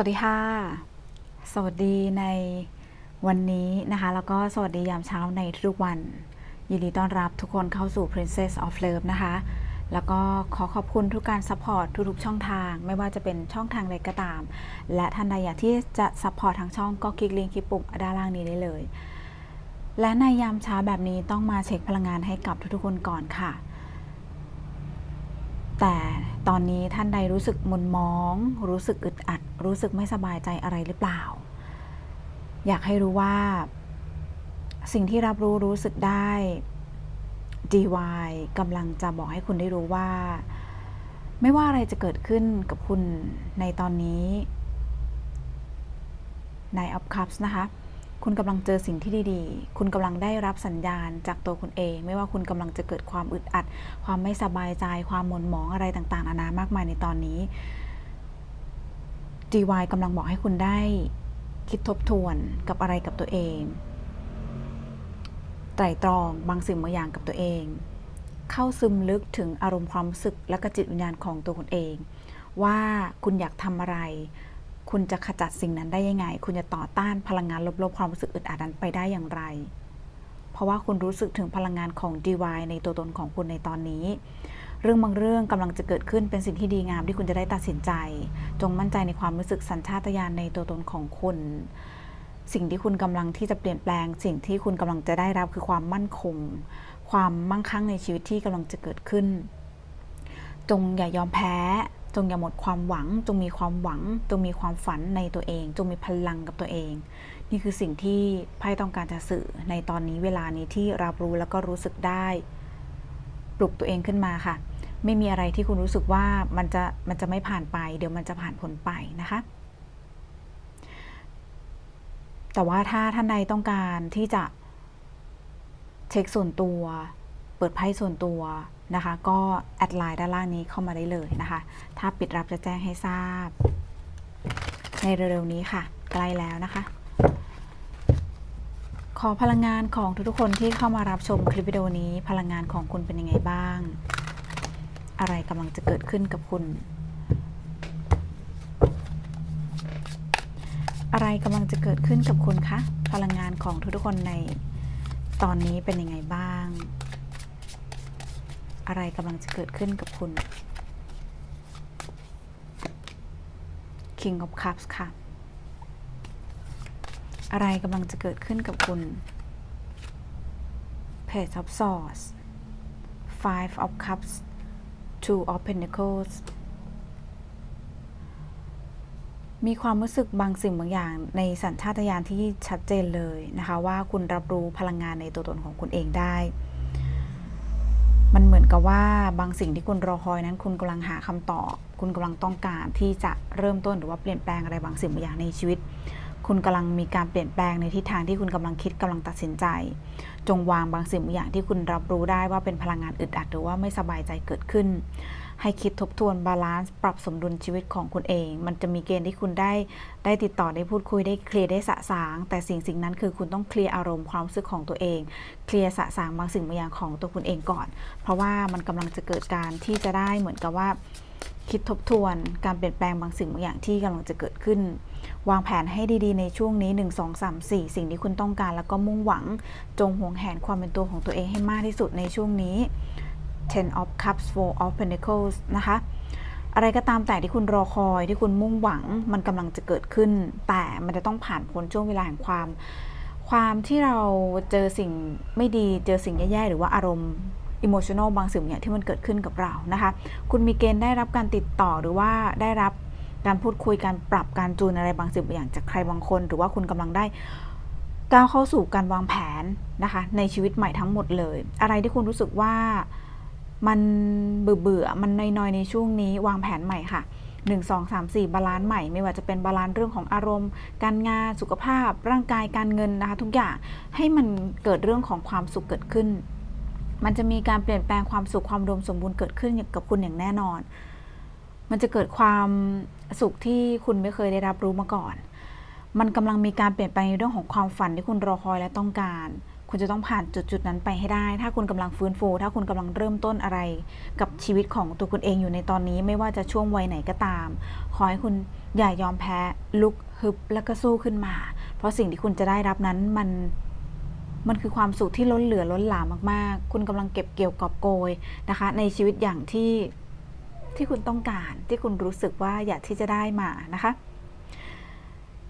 วัสดีค่ะ สวัสดีในวันนี้นะคะ แล้วก็สวัสดียามเช้าในทุกวัน ยินดีต้อนรับทุกคนเข้าสู่ Princess of Love นะคะ แล้วก็ขอขอบคุณทุกการซัพพอร์ตทุกๆช่องทาง ไม่ว่าจะเป็นช่องทางใดก็ตาม และท่านใดอยากที่จะซัพพอร์ตทางช่องก็คลิกลิงก์คลิปปุ่มด้านล่างนี้ได้เลย และในยามเช้าแบบนี้ต้องมาเช็คพลังงานให้กับทุกๆคนก่อนค่ะ แต่ตอนนี้ท่านใดรู้สึกมุนมอง รู้สึกอึดอัด รู้สึกไม่สบายใจอะไรหรือเปล่า อยากให้รู้ว่า สิ่งที่รับรู้รู้สึกได้ DY กำลังจะบอกให้คุณได้รู้ว่า ไม่ว่าอะไรจะเกิดขึ้นกับคุณในตอนนี้ใน of cups นะคะ คุณกำลังเจอสิ่งที่ดีๆ คุณกำลังได้รับสัญญาณจากตัวคุณเอง ไม่ว่าคุณกำลังจะเกิดความอึดอัด ความไม่สบายใจ ความหม่นหมองอะไรต่างๆนานามากมายในตอนนี้ DY กำลังบอกให้คุณได้คิดทบทวนกับอะไรกับตัวเอง ไตรตรองบางสิ่งบางอย่างกับตัวเอง เข้าซึมลึกถึงอารมณ์ความรู้สึกและก็จิตวิญญาณของตัวคุณเอง ว่าคุณอยากทำอะไร คุณจะขจัดสิ่งนั้นได้ยังไง คุณจะต่อต้านพลังงานลบๆความรู้สึกอึดอัดนั้นไปได้อย่างไร เพราะว่าคุณรู้สึกถึงพลังงานของ DY ในตัวตนของคุณในตอนนี้ เรื่องบางเรื่องกำลังจะเกิดขึ้นเป็นสิ่งที่ดีงามที่คุณจะได้ตัดสินใจ จงมั่นใจในความรู้สึกสัญชาตญาณในตัวตนของคุณ สิ่งที่คุณกำลังที่จะเปลี่ยนแปลง สิ่งที่คุณกำลังจะได้รับคือความมั่นคง ความมั่งคั่งในชีวิตที่กำลังจะเกิดขึ้น จงอย่ายอมแพ้ จงอย่าหมดความหวัง จงมีความหวัง จงมีความฝันในตัวเอง จงมีพลังกับตัวเอง นี่คือสิ่งที่ไพ่ต้องการจะสื่อในตอนนี้เวลานี้ที่รับรู้แล้วก็รู้สึกได้ ปลุกตัวเองขึ้นมาค่ะ ไม่มีอะไรที่คุณรู้สึกว่ามันจะมันจะไม่ผ่านไป เดี๋ยวมันจะผ่านพ้นไปนะคะ แต่ว่าถ้าท่านใดต้องการที่จะเช็คส่วนตัว เปิดไพ่ส่วนตัว นะคะ ก็แอดไลน์ด้านล่างนี้เข้ามาได้เลยนะคะ ถ้าปิดรับจะแจ้งให้ทราบ ในเร็วๆนี้ค่ะ ใกล้แล้วนะคะ ขอพลังงานของทุกๆคนที่เข้ามารับชมคลิปวิดีโอนี้ พลังงานของคุณเป็นยังไงบ้าง อะไรกำลังจะเกิดขึ้นกับคุณ อะไรกำลังจะเกิดขึ้นกับคุณคะพลังงานของทุกๆคนในตอนนี้เป็นยังไงบ้าง อะไรกำลังจะเกิดขึ้นกับคุณ King of Cups ค่ะ อะไรกำลังจะเกิดขึ้นกับคุณ Page of Swords Five of Cups Two of Pentacles มีความรู้สึกบางสิ่งบางอย่างในสัญชาตญาณที่ชัดเจนเลยนะคะ ว่าคุณรับรู้พลังงานในตัวตนของคุณเองได้ มันเหมือนกับว่าบางสิ่งที่คุณรอคอยนั้น คุณกำลังหาคำตอบ คุณกำลังต้องการที่จะเริ่มต้นหรือว่าเปลี่ยนแปลงอะไรบางสิ่งบางอย่างในชีวิต คุณกำลังมีการเปลี่ยนแปลงในทิศทางที่คุณกำลังคิดกำลังตัดสินใจ จงวางบางสิ่งบางอย่างที่คุณรับรู้ได้ว่าเป็นพลังงานอึดอัดหรือว่าไม่สบายใจเกิดขึ้น ให้คิดทบทวนบาลานซ์ปรับสมดุลชีวิตของคุณเอง มันจะมีเกณฑ์ที่คุณได้ ได้ติดต่อได้พูดคุยได้เคลียร์ได้สะสาง แต่สิ่งสิ่งนั้นคือคุณต้องเคลียร์อารมณ์ความรู้สึกของตัวเอง เคลียร์สะสางบางสิ่งบางอย่างของตัวคุณเองก่อน เพราะว่ามันกำลังจะเกิดการที่จะได้เหมือนกับว่าคิดทบทวนการเปลี่ยนแปลงบางสิ่งบางอย่างที่กำลังจะเกิดขึ้น วางแผนให้ดีๆในช่วงนี้ 1 2 3 4 สิ่งที่คุณต้องการแล้วก็มุ่งหวัง จงหวงแหนความเป็นตัวของตัวเองให้มากที่สุดในช่วงนี้ Ten of Cups Four of Pentacles นะคะ อะไรก็ตามแต่ที่คุณรอคอยที่คุณมุ่งหวังมันกำลังจะเกิดขึ้น แต่มันจะต้องผ่านพ้นช่วงเวลาแห่งความ ความที่เราเจอสิ่งไม่ดีเจอสิ่งแย่ๆหรือว่าอารมณ์อิโมชันอลบางสิ่งอย่างที่มันเกิดขึ้นกับเรานะคะ คุณมีเกณฑ์ได้รับการติดต่อหรือว่าได้รับการพูดคุยการปรับการจูนอะไรบางสิ่งบางอย่างจากใครบางคน หรือว่าคุณกำลังได้ก้าวเข้าสู่การวางแผนนะคะ ในชีวิตใหม่ทั้งหมดเลย อะไรที่คุณรู้สึกว่า มันเบื่อเบื่อๆมันน้อยๆในช่วงนี้วางแผนใหม่ค่ะ 1 2 3 4 บาลานซ์ใหม่ ไม่ว่าจะเป็นบาลานซ์เรื่องของอารมณ์ การงานสุขภาพ ร่างกายการเงินนะคะ ทุกอย่างให้มันเกิดเรื่องของความสุขเกิดขึ้น มันจะมีการเปลี่ยนแปลงความสุขความอุดมสมบูรณ์เกิดขึ้นกับคุณอย่างแน่นอน มันจะเกิดความสุขที่คุณไม่เคยได้รับรู้มาก่อน มันกำลังมีการเปลี่ยนแปลงในเรื่องของความฝันที่คุณรอคอยและต้องการ คุณจะต้องผ่านจุดจุดๆนั้นไปให้ได้ ถ้าคุณกำลังฟื้นฟู ถ้าคุณกำลังเริ่มต้นอะไร กับชีวิตของตัวคุณเองอยู่ในตอนนี้ ไม่ว่าจะช่วงวัยไหนก็ตาม ขอให้คุณอย่ายอมแพ้ ลุกฮึบแล้วก็สู้ขึ้นมา เพราะสิ่งที่คุณจะได้รับนั้นมันมันคือความสุขที่ล้นเหลือล้นหลามมากๆ คุณกำลังเก็บเกี่ยวกอบโกยนะคะ ในชีวิตอย่างที่ที่คุณต้องการ ที่คุณรู้สึกว่าอยากที่จะได้มานะคะ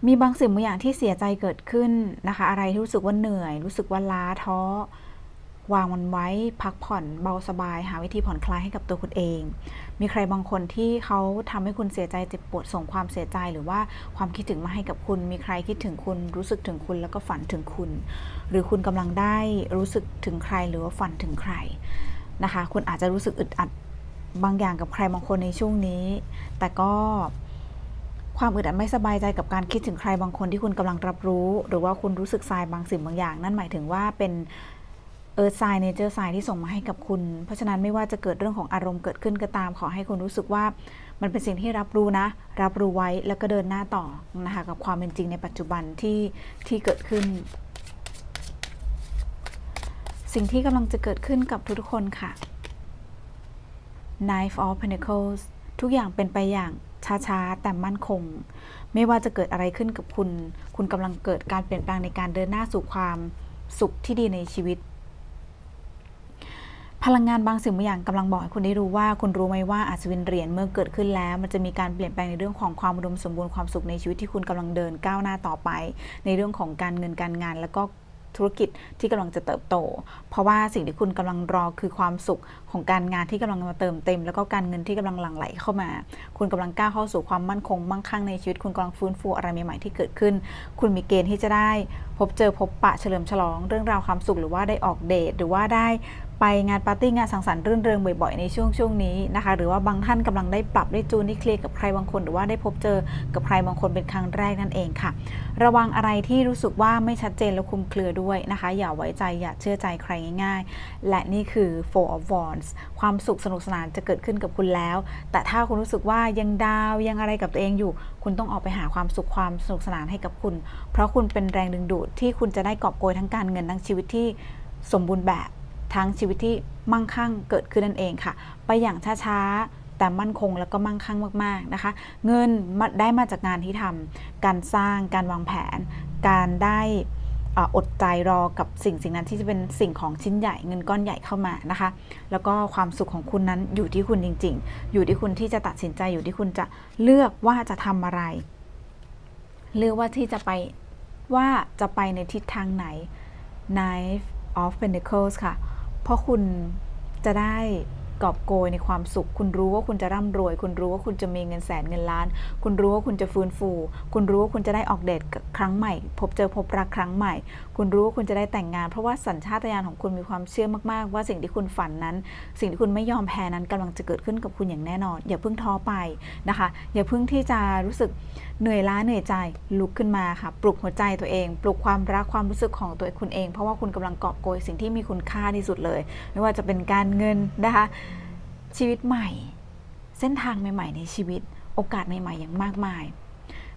มีบางสิ่งบางอย่างที่เสียใจเกิดขึ้นนะคะ อะไรที่รู้สึกว่าเหนื่อย รู้สึกว่าล้าท้อ วางมันไว้พักผ่อนเบาสบาย หาวิธีผ่อนคลายให้กับตัวคุณเอง มีใครบางคนที่เขาทำให้คุณเสียใจเจ็บปวดส่งความเสียใจหรือว่าความคิดถึงมาให้กับคุณ มีใครคิดถึงคุณรู้สึกถึงคุณแล้วก็ฝันถึงคุณ หรือคุณกำลังได้รู้สึกถึงใครหรือว่าฝันถึงใครนะคะ คุณอาจจะรู้สึกอึดอัดบางอย่างกับใครบางคนในช่วงนี้ แต่ก็ ความอึดอัดไม่สบายใจกับการคิดถึงใครบางคนที่คุณกำลังรับรู้ หรือว่าคุณรู้สึกทรายบางสิ่งบางอย่าง นั่นหมายถึงว่าเป็นเออทรายเนเจอร์ทรายที่ส่งมาให้กับคุณ เพราะฉะนั้นไม่ว่าจะเกิดเรื่องของอารมณ์เกิดขึ้นก็ตาม ขอให้คุณรู้สึกว่ามันเป็นสิ่งที่รับรู้นะ รับรู้ไว้แล้วก็เดินหน้าต่อนะคะกับความเป็นจริงในปัจจุบันที่ที่เกิดขึ้น สิ่งที่กำลังจะเกิดขึ้นกับทุกๆคนค่ะ Knife of Pentacles ทุกอย่างเป็นไปอย่าง ช้าๆ แต่มั่นคง ไม่ว่าจะเกิดอะไรขึ้นกับคุณ คุณกำลังเกิดการเปลี่ยนแปลงในการเดินหน้าสู่ความสุขที่ดีในชีวิต พลังงานบางสิ่งบางอย่างกำลังบอกให้คุณได้รู้ว่า คุณรู้ไหมว่าอัศวินเหรียญเมื่อเกิดขึ้นแล้ว มันจะมีการเปลี่ยนแปลงในเรื่องของความอุดมสมบูรณ์ความสุขในชีวิตที่คุณกำลังเดินก้าวหน้าต่อไป ในเรื่องของการเงินการงาน แล้วก็ ธุรกิจที่กำลังจะเติบโต เพราะว่าสิ่งที่คุณกำลังรอคือความสุขของการงานที่กำลังมาเติมเต็ม แล้วก็การเงินที่กำลังหลั่งไหลเข้ามา คุณกำลังก้าวเข้าสู่ความมั่นคงมั่งคั่งในชีวิตคุณกำลังฟื้นฟูอะไรใหม่ๆที่เกิดขึ้น คุณมีเกณฑ์ที่จะได้ พบเจอพบปะเฉลิมฉลอง เรื่องราวความสุขหรือว่าได้ออกเดทหรือว่าได้ ไปงานปาร์ตี้งานสังสรรค์รื่นเริงบ่อยๆในช่วงช่วงนี้นะคะ หรือว่าบางท่านกำลังได้ปรับได้จูนได้เคลียร์กับใครบางคน หรือว่าได้พบเจอกับใครบางคนเป็นครั้งแรกนั่นเองค่ะ ระวังอะไรที่รู้สึกว่าไม่ชัดเจนและคลุมเครือด้วยนะคะ อย่าไว้ใจอย่าเชื่อใจใครง่ายๆ และนี่คือ Four of Wands ความสุขสนุกสนานจะเกิดขึ้นกับคุณแล้ว แต่ถ้าคุณรู้สึกว่ายังดาวยังอะไรกับตัวเองอยู่ คุณต้องออกไปหาความสุขความสนุกสนานให้กับคุณ เพราะคุณเป็นแรงดึงดูดที่คุณจะได้กอบโกยทั้งการเงินทั้งชีวิตที่สมบูรณ์แบบ ทั้งชีวิตที่มั่งคั่งเกิดขึ้นนั่นเองค่ะ ไปอย่างช้าๆ แต่มั่นคงแล้วก็มั่งคั่งมากๆนะคะ เงินได้มาจากงานที่ทำการสร้างการวางแผน การได้อดใจรอกับสิ่งสิ่งนั้นที่จะเป็นสิ่งของชิ้นใหญ่เงินก้อนใหญ่เข้ามานะคะ แล้วก็ความสุขของคุณนั้นอยู่ที่คุณจริง ๆ อยู่ที่คุณที่จะตัดสินใจอยู่ที่คุณจะเลือกว่าจะทำอะไร เลือกว่าที่จะไปว่าจะไปในทิศทางไหน Knife of Pentacles ค่ะ เพราะคุณจะได้ กอบโกยในความสุข คุณรู้ว่าคุณจะร่ำรวย คุณรู้ว่าคุณจะมีเงินแสนเงินล้าน คุณรู้ว่าคุณจะฟื้นฟู คุณรู้ว่าคุณจะได้ออกเดทครั้งใหม่ พบเจอพบรักครั้งใหม่ คุณรู้ว่าคุณจะได้แต่งงาน เพราะว่าสัญชาตญาณของคุณมีความเชื่อมากๆ ว่าสิ่งที่คุณฝันนั้น สิ่งที่คุณไม่ยอมแพ้นั้นกำลังจะเกิดขึ้นกับคุณอย่างแน่นอน อย่าเพิ่งท้อไปนะคะ อย่าเพิ่งที่จะรู้สึกเหนื่อยล้าเหนื่อยใจลุกขึ้นมาค่ะปลุกหัวใจตัวเอง ปลุกความรักความรู้สึกของตัวคุณเอง เพราะว่าคุณกำลังกอบโกยสิ่งที่มีคุณค่าที่สุดเลย ไม่ว่าจะเป็นการเงินนะคะ ชีวิตใหม่ เส้นทางใหม่ ๆ ในชีวิต โอกาสใหม่ ๆ อย่างมากมาย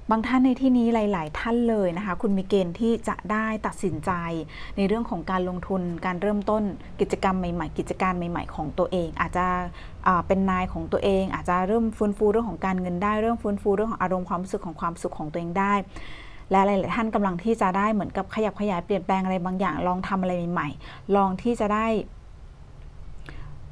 บางท่านในที่นี้หลาย ๆ ท่านเลยนะคะ คุณมีเกณฑ์ที่จะได้ตัดสินใจ ในเรื่องของการลงทุน การเริ่มต้นกิจกรรมใหม่ ๆ กิจการใหม่ ๆ ของตัวเอง อาจจะเป็นนายของตัวเอง อาจจะเริ่มฟื้นฟูเรื่องของการเงินได้ เริ่มฟื้นฟูเรื่องของอารมณ์ความรู้สึกของความสุขของตัวเองได้และหลาย ๆ ท่านกำลังที่จะได้เหมือนกับขยับขยายเปลี่ยนแปลงอะไรบางอย่าง ลองทำอะไรใหม่ ๆ ลองที่จะได้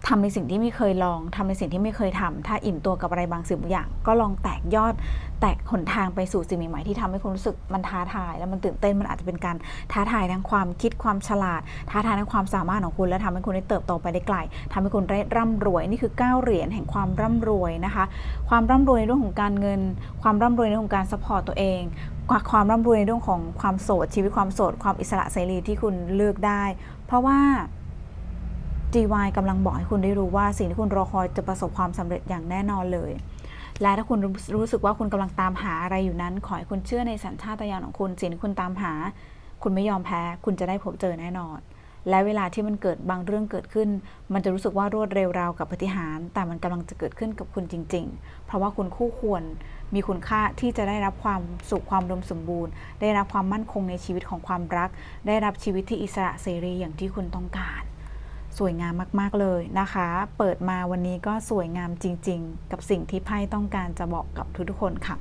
ทำในสิ่งที่ไม่เคยลองทำในสิ่งที่ไม่เคยทำถ้าอิ่มตัวกับอะไรบางสิ่งบางอย่าง ก็ลองแตกยอด แตกหนทางไปสู่สิ่งใหม่ๆที่ทำให้คุณรู้สึกมันท้าทาย แล้วมันตื่นเต้นมันอาจจะเป็นการท้าทายทั้งความคิดความฉลาด ท้าทายทั้งความสามารถของคุณ และทำให้คุณได้เติบโตไปได้ไกลทำให้คุณได้ร่ำรวยนี่คือก้าเหรียญแห่งความร่ำรวยนะคะ ความร่ำรวยในเรื่องของการเงิน ความร่ำรวยในเรื่องของการสปอร์ตตัวเองความร่ำรวยในเรื่องของความโสดชีวิตความโสดความอิสระเสรีที่คุณเลือกได้ เพราะว่า GY กำลังบอกให้คุณได้รู้ว่าสิ่งที่คุณรอคอยจะประสบความสำเร็จอย่างแน่นอนเลย และถ้าคุณรู้สึกว่าคุณกำลังตามหาอะไรอยู่นั้น ขอให้คุณเชื่อในสัญชาตญาณของคุณสิ่งที่คุณตามหา คุณไม่ยอมแพ้ คุณจะได้พบเจอแน่นอน และเวลาที่มันเกิดบางเรื่องเกิดขึ้น มันจะรู้สึกว่ารวดเร็วราวกับปฏิหาร แต่มันกำลังจะเกิดขึ้นกับคุณจริง ๆ เพราะว่าคุณคู่ควรมีคุณค่าที่จะได้รับความสุขความอุดมสมบูรณ์ ได้รับความมั่นคงในชีวิตของความรัก ได้รับชีวิตที่อิสระเสรีอย่างที่คุณต้องการ สวยงามมากๆเลยนะคะ เปิดมาวันนี้ก็สวยงามจริง ๆ กับสิ่งที่ไพ่ต้องการจะบอกกับทุกๆคนค่ะ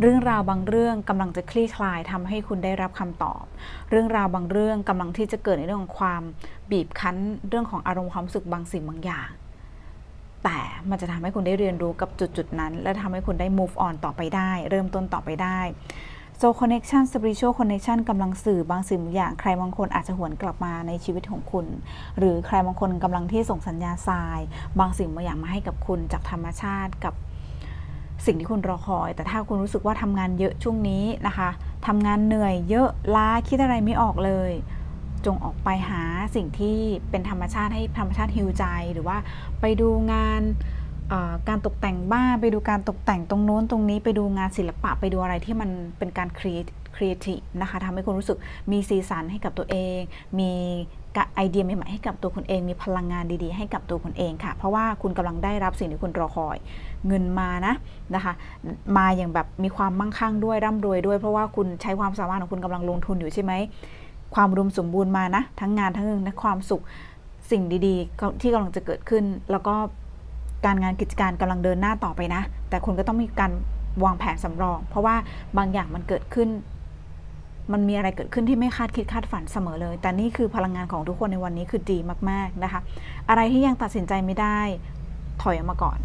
เรื่องราวบางเรื่องกำลังจะคลี่คลายทำให้คุณได้รับคำตอบ เรื่องราวบางเรื่องกำลังที่จะเกิดในเรื่องของความบีบคั้น เรื่องของอารมณ์ความรู้สึกบางสิ่งบางอย่าง แต่มันจะทำให้คุณได้เรียนรู้กับจุดๆนั้น และทำให้คุณได้ move on ต่อไปได้ เริ่มต้นต่อไปได้ so connection spiritual connection กำลังสื่อบางสิ่งบางอย่าง ใครบางคนอาจจะหวนกลับมาในชีวิตของคุณ หรือใครบางคนกำลังที่ส่งสัญญาณทราย บางสิ่งบางอย่างมาให้กับคุณจากธรรมชาติกับสิ่งที่คุณรอคอย แต่ถ้าคุณรู้สึกว่าทำงานเยอะช่วงนี้นะคะทำงานเหนื่อยเยอะล้าคิดอะไรไม่ออกเลย จงออกไปหาสิ่งที่เป็นธรรมชาติให้ธรรมชาติฮิวใจ หรือว่าไปดูงาน การตกแต่งบ้านไปดูการตกแต่งตรงโน้นตรงนี้ไปดูงานศิลปะไปดูอะไรที่มันเป็นการครีเอทครีเอทีฟนะคะทำให้คุณรู้สึกมีสีสันให้กับตัวเอง มีไอเดียใหม่ๆให้กับตัวคุณเอง มีพลังงานดีๆ ให้กับตัวคุณเองค่ะ เพราะว่าคุณกำลังได้รับสิ่งที่คุณรอคอย เงินมานะนะคะ มาอย่างแบบมีความมั่งคั่งด้วยร่ำรวยด้วย เพราะว่าคุณใช้ความสามารถของคุณกำลังลงทุนอยู่ใช่ไหม ความอุมสมบูรณ์มานะ ทั้งงานทั้งเงินและความสุขสิ่งดีๆ ที่กำลังจะเกิดขึ้น แล้วก็ การงานกิจการกำลังเดินหน้าต่อไปนะ แต่คุณก็ต้องมีการวางแผนสำรอง เพราะว่าบางอย่างมันเกิดขึ้น มันมีอะไรเกิดขึ้นที่ไม่คาดคิดคาดฝันเสมอเลย แต่นี่คือพลังงานของทุกคนในวันนี้คือดีมากๆนะคะ อะไรที่ยังตัดสินใจไม่ได้ ถอยออกมาก่อน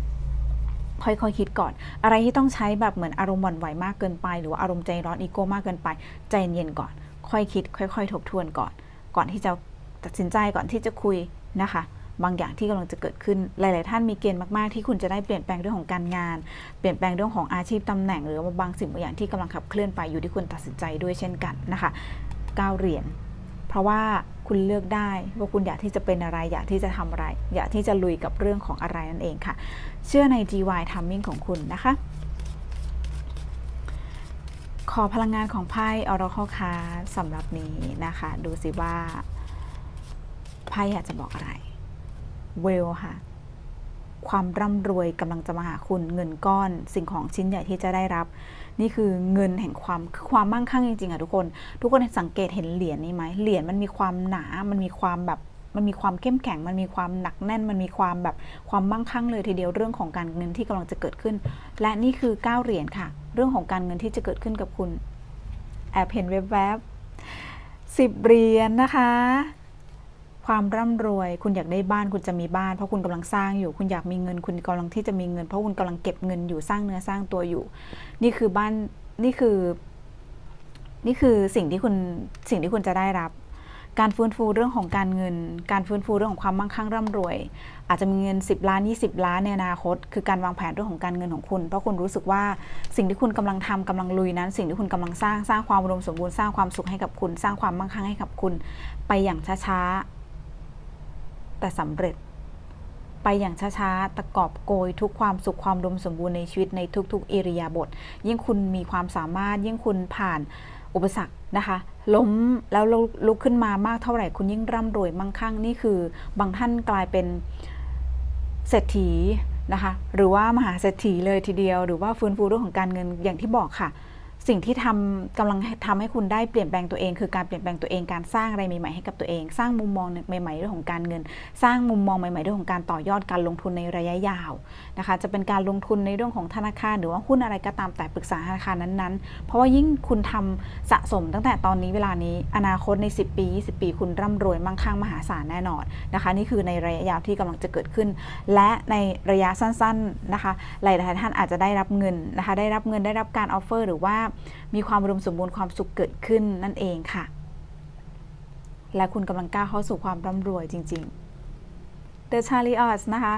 ค่อยๆคคิดก่อน อะไรที่ต้องใช้แบบเหมือนอารมณ์หวั่นไหวมากเกินไป หรือว่าอารมณ์ใจร้อนอีโก้มากเกินไป ใจเย็นๆก่อน ค่อยคิด ค่อย ๆ ทบทวนก่อน ก่อนที่จะตัดสินใจก่อนที่จะคุยนะคะ บางอย่างที่กำลังจะเกิดขึ้นหลาย ๆ ท่านมีเกณฑ์มาก ๆ ที่คุณจะได้เปลี่ยนแปลงเรื่องของการงาน เปลี่ยนแปลงเรื่องของอาชีพตำแหน่ง หรือว่าบางสิ่งบางอย่างที่กำลังขับเคลื่อนไปอยู่ที่คุณตัดสินใจด้วยเช่นกันนะคะก้าวเหรียญเพราะว่าคุณเลือกได้ว่าคุณอยากที่จะเป็นอะไร อยากที่จะทำอะไร อยากที่จะลุยกับเรื่องของอะไรนั่นเองค่ะ เชื่อใน GY Timing ของคุณนะคะ ขอพลังงานของไพ่ Oracle Card สำหรับนี้นะคะ ดูสิว่าไพ่อยากจะบอกอะไร เวลค่ะ ความร่ำรวยกำลังจะมาหาคุณ เงินก้อน สิ่งของชิ้นใหญ่ที่จะได้รับ นี่คือเงินแห่งความคือความมั่งคั่งจริงๆอะทุกคน ทุกคนสังเกตเห็นเหรียญนี้ไหมเหรียญมันมีความหนา มันมีความแบบมันมีความเข้มแข็ง มันมีความหนักแน่น มันมีความแบบความมั่งคั่งเลยทีเดียวเรื่องของการเงินที่กำลังจะเกิดขึ้น และนี่คือ9เหรียญค่ะ เรื่องของการเงินที่จะเกิดขึ้นกับคุณ แอบเห็นแวบๆสิบเหรียญนะคะ ความร่ำรวย คุณอยากได้บ้านคุณจะมีบ้าน เพราะคุณกำลังสร้างอยู่ คุณอยากมีเงิน คุณกำลังที่จะมีเงิน เพราะคุณกำลังเก็บเงินอยู่สร้างเนื้อสร้างตัวอยู่ นี่คือบ้านนี่คือ นี่คือสิ่งที่คุณสิ่งที่คุณจะได้รับ การฟื้นฟูเรื่องของการเงิน การฟื้นฟูเรื่องของความมั่งคั่งร่ำรวย อาจจะมีเงิน 10 ล้าน 20 ล้านในอนาคต คือการวางแผนเรื่องของการเงินของคุณ เพราะคุณรู้สึกว่าสิ่งที่คุณกำลังทำกำลังลุยนั้น สิ่งที่คุณกำลังสร้างสร้างความอุดมสมบูรณ์สร้างความสุขให้กับคุณ สร้างความมั่งคั่งให้กับคุณ ไปอย่างช้าๆ แต่สำเร็จ ไปอย่างช้าๆ ตะกอบโกยทุกความสุขความดมสมบูรณ์ในชีวิตในทุกๆอิริยาบถยิ่งคุณมีความสามารถ ยิ่งคุณผ่านอุปสรรคนะคะ ล้มแล้วลุกขึ้นมามากเท่าไหร่คุณยิ่งร่ำรวยมั่งคั่งนี่คือบางท่านกลายเป็นเศรษฐีนะคะ หรือว่ามหาเศรษฐีเลยทีเดียว หรือว่าฟื้นฟูเรื่องของการเงินอย่างที่บอกค่ะ สิ่งที่ทำกำลังทำให้คุณได้เปลี่ยนแปลงตัวเอง คือการเปลี่ยนแปลงตัวเองการสร้างอะไรใหม่ๆให้กับตัวเอง สร้างมุมมองใหม่ๆเรื่องของการเงิน สร้างมุมมองใหม่ๆเรื่องของการต่อยอดการลงทุนในระยะยาวนะคะจะเป็นการลงทุนในเรื่องของธนาคาร หรือว่าหุ้นอะไรก็ตามแต่ปรึกษาธนาคารนั้นๆ เพราะว่ายิ่งคุณทำสะสมตั้งแต่ตอนนี้เวลานี้อนาคตใน 10 ปี 20 ปี คุณร่ำรวยมั่งคั่งมหาศาลแน่นอนนะคะนี่คือในระยะยาวที่กำลังจะเกิดขึ้น และในระยะสั้นๆนะคะหลายๆท่านอาจจะได้รับเงินนะคะได้รับเงินได้รับการออฟเฟอร์หรือว่ามีความอุมสมบูรณ์ความสุขเกิดขึ้นนั่นเองค่ะ และคุณกำลังก้าวเข้าสู่ความร่ำรวยจริงๆ The Chariot นะคะ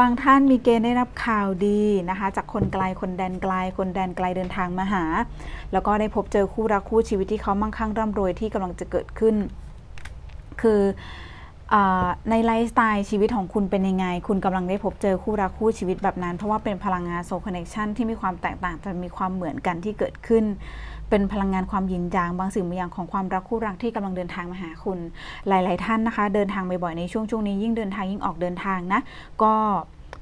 บางท่านมีเกณฑ์ได้รับข่าวดีนะคะ จากคนไกลคนแดนไกล คนแดนไกลเดินทางมาหา แล้วก็ได้พบเจอคู่รักคู่ชีวิตที่เขามั่งคั่งร่ำรวยที่กำลังจะเกิดขึ้น คือ ในไลฟ์สไตล์ชีวิตของคุณเป็นยังไง คุณกำลังได้พบเจอคู่รักคู่ชีวิตแบบนั้น เพราะว่าเป็นพลังงานโซคอนเนคชันที่มีความแตกต่างแต่มีความเหมือนกันที่เกิดขึ้น เป็นพลังงานความยินยางบางสิ่งบางอย่างของความรักคู่รักที่กำลังเดินทางมาหาคุณ หลาย ๆ ท่านนะคะ เดินทางบ่อยๆในช่วงช่วงนี้ยิ่งเดินทางยิ่งออกเดินทางนะ ก็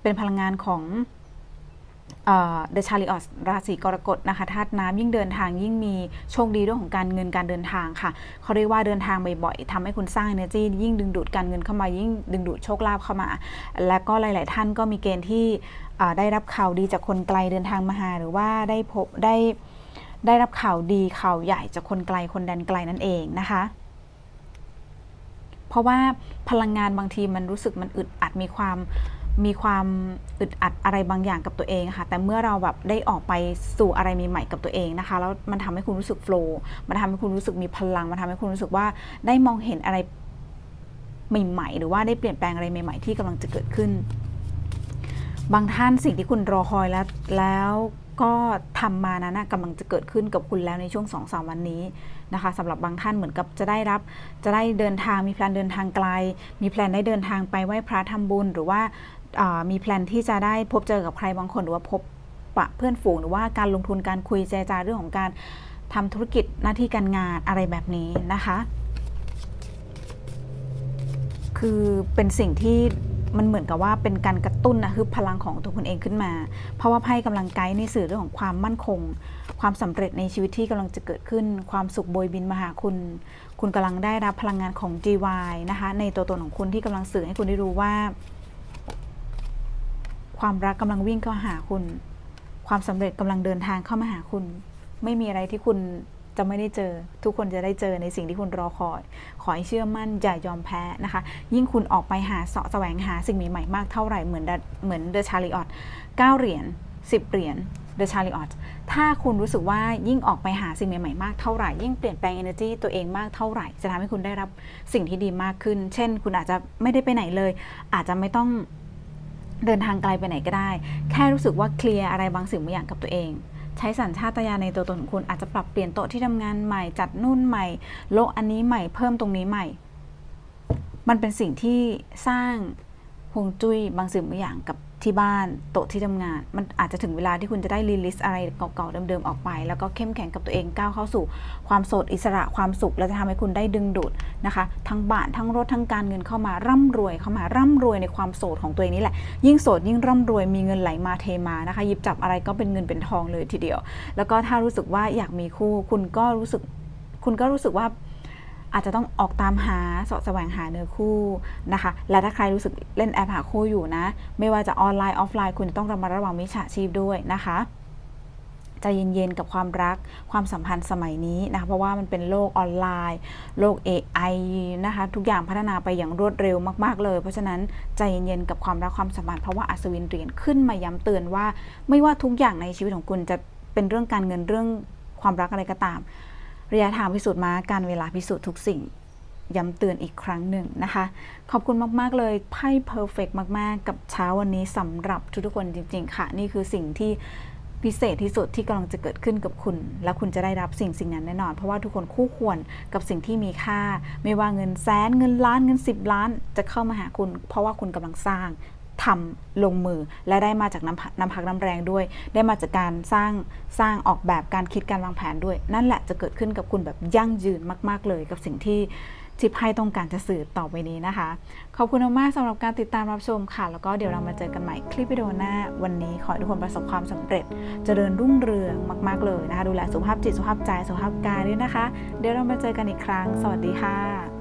เป็นพลังงานของ เดอะชาริออสราศีกรกฎนะคะธาตุน้ำยิ่งเดินทางยิ่งมีโชคดีเรื่องของการเงินการเดินทางค่ะเขาเรียกว่าเดินทางบ่อยๆทำให้คุณสร้าง energy ยิ่งดึงดูดการเงินเข้ามายิ่งดึงดูดโชคลาภเข้ามา และก็หลาย ๆ ท่านก็มีเกณฑ์ที่ได้รับข่าวดีจากคนไกลเดินทางมาหาหรือว่าได้พบได้ได้รับข่าวดีข่าวใหญ่จากคนไกลคนแดนไกลนั่นเองนะคะเพราะว่าพลังงานบางทีมันรู้สึกมันอึดอัดมีความ มีความอึดอัดอะไรบางอย่างกับตัวเองค่ะ แต่เมื่อเราแบบได้ออกไปสู่อะไรใหม่ๆกับตัวเองนะคะ แล้วมันทำให้คุณรู้สึกโฟล์มันทำให้คุณรู้สึกมีพลัง มันทำให้คุณรู้สึกว่าได้มองเห็นอะไรใหม่ๆ หรือว่าได้เปลี่ยนแปลงอะไรใหม่ ๆ ที่กำลังจะเกิดขึ้น บางท่านสิ่งที่คุณรอคอยแล้วแล้วก็ทำมานั้นนะกำลังจะเกิดขึ้นกับคุณแล้วในช่วง2อสวันนี้นะคะสำหรับบางท่านเหมือนกับจะได้รับ จะได้เดินทางมีแพลนเดินทางไกล มีแพลนได้เดินทางไปไหว้พระทำบุญ หรือว่า มีแพลนที่จะได้พบเจอกับใครบางคนหรือว่าพบปะเพื่อนฝูงหรือว่าการลงทุนการคุยเจรจาเรื่องของการทำธุรกิจหน้าที่การงานอะไรแบบนี้นะคะ คือเป็นสิ่งที่มันเหมือนกับว่าเป็นการกระตุ้นนะคือพลังของตัวคุณเองขึ้นมา เพราะว่าไพ่กำลังไกด์ในสื่อเรื่องของความมั่นคง ความสำเร็จในชีวิตที่กำลังจะเกิดขึ้น ความสุขโบยบินมาหาคุณ คุณกำลังได้รับพลังงานของ GY นะคะ ในตัวตนของคุณที่กำลังสื่อให้คุณได้รู้ว่า ความรักกำลังวิ่งเข้าหาคุณ ความสำเร็จกำลังเดินทางเข้ามาหาคุณ ไม่มีอะไรที่คุณจะไม่ได้เจอ ทุกคนจะได้เจอในสิ่งที่คุณรอคอย ขอให้เชื่อมั่นอย่ายอมแพ้นะคะ ยิ่งคุณออกไปหาเสาะแสวงหาสิ่งใหม่ๆมากเท่าไหร่เหมือนเหมือนเดอะชาริออต9เหรียญ10เหรียญเดอะชาริออตถ้าคุณรู้สึกว่ายิ่งออกไปหาสิ่งใหม่ๆมากเท่าไหร่ ยิ่งเปลี่ยนแปลง energy ตัวเองมากเท่าไหร่ จะทำให้คุณได้รับสิ่งที่ดีมากขึ้น เช่น คุณอาจจะไม่ได้ไปไหนเลย อาจจะไม่ต้อง เดินทางไกลไปไหนก็ได้ แค่รู้สึกว่าเคลียร์อะไรบางสิ่งบางอย่างกับตัวเอง ใช้สัญชาตญาณในตัวตนของคุณอาจจะปรับเปลี่ยนโต๊ะที่ทำงานใหม่จัดนู่นใหม่โลกอันนี้ใหม่เพิ่มตรงนี้ใหม่ มันเป็นสิ่งที่สร้างฮวงจุ้ยบางสิ่งบางอย่างกับ ที่บ้านโต๊ะที่ทำงาน มันอาจจะถึงเวลาที่คุณจะได้รีลิสอะไรเก่าๆเดิมๆออกไป แล้วก็เข้มแข็งกับตัวเองก้าวเข้าสู่ความโสดอิสระความสุข และจะทำให้คุณได้ดึงดูดนะคะ ทั้งบ้านทั้งรถทั้งการเงินเข้ามาร่ำรวยเข้ามาร่ำรวยในความโสดของตัวเองนี่แหละ ยิ่งโสดยิ่งร่ำรวยมีเงินไหลมาเทมานะคะหยิบจับอะไรก็เป็นเงินเป็นทองเลยทีเดียว แล้วก็ถ้ารู้สึกว่าอยากมีคู่ คุณก็รู้สึก คุณก็รู้สึกว่า อาจจะต้องออกตามหาเสาะแสวงหาเนื้อคู่นะคะ และถ้าใครรู้สึกเล่นแอปหาคู่อยู่นะ ไม่ว่าจะออนไลน์ออฟไลน์คุณต้องระมัดระวังมิจฉาชีพด้วยนะคะใจเย็นๆกับความรักความสัมพันธ์สมัยนี้นะคะเพราะว่ามันเป็นโลกออนไลน์ โลก AI นะคะ ทุกอย่างพัฒนาไปอย่างรวดเร็วมากๆเลย เพราะฉะนั้นใจเย็นๆกับความรักความสัมพันธ์เพราะว่าอัศวินเหรียญขึ้นมาย้ำเตือนว่า ไม่ว่าทุกอย่างในชีวิตของคุณจะเป็นเรื่องการเงินเรื่องความรักอะไรก็ตาม ระยะทางพิสูจน์มาการเวลาพิสูจน์ทุกสิ่งย้ำเตือนอีกครั้งหนึ่งนะคะ ขอบคุณมาก ๆ เลยไพ่เพอร์เฟกมาก ๆ กับเช้าวันนี้สำหรับทุกๆคนจริง ๆ ค่ะ นี่คือสิ่งที่พิเศษที่สุดที่กำลังจะเกิดขึ้นกับคุณ และคุณจะได้รับสิ่งสิ่งนั้นแน่นอน เพราะว่าทุกคนคู่ควรกับสิ่งที่มีค่า ไม่ว่าเงินแสนเงินล้านเงิน 10 ล้านจะเข้ามาหาคุณ เพราะว่าคุณกำลังสร้าง ทำลงมือและได้มาจากน้ำพักน้ำพักน้ำแรงด้วย ได้มาจากการสร้างสร้างออกแบบการคิดการวางแผนด้วย นั่นแหละจะเกิดขึ้นกับคุณแบบยั่งยืนมาก ๆ เลยกับสิ่งที่ที่ไพ่ต้องการจะสื่อต่อไปนี้นะคะ ขอบคุณมากสำหรับการติดตามรับชมค่ะ แล้วก็เดี๋ยวเรามาเจอกันใหม่คลิปวิดีโอหน้า วันนี้ขอให้ทุกคนประสบความสำเร็จเจริญรุ่งเรืองมาก ๆ เลยนะคะ ดูแลสุขภาพจิตสุขภาพใจสุขภาพกายด้วยนะคะ เดี๋ยวเรามาเจอกันอีกครั้ง สวัสดีค่ะ